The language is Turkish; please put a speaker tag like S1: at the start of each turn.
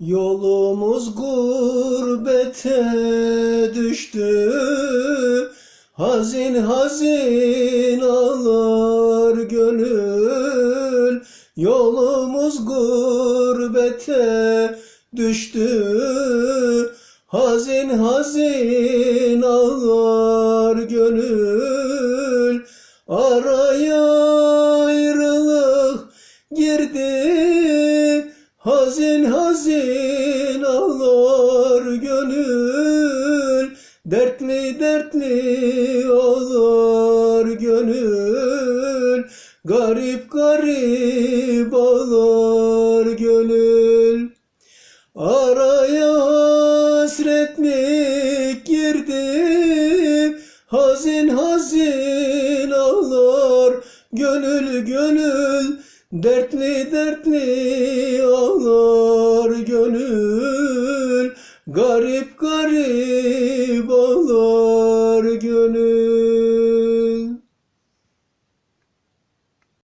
S1: Yolumuz gurbete düştü. Hazin hazin ağlar gönül. Yolumuz gurbete düştü. Hazin hazin ağlar gönül. Araya ayrılık girdi Hazin hazin ağlar gönül. Dertli dertli ağlar gönül. Garip garip ağlar gönül. Araya hasretlik girdi. Hazin hazin ağlar Gönül gönül Dertli dertli ağlar gönül, garip garip ağlar gönül.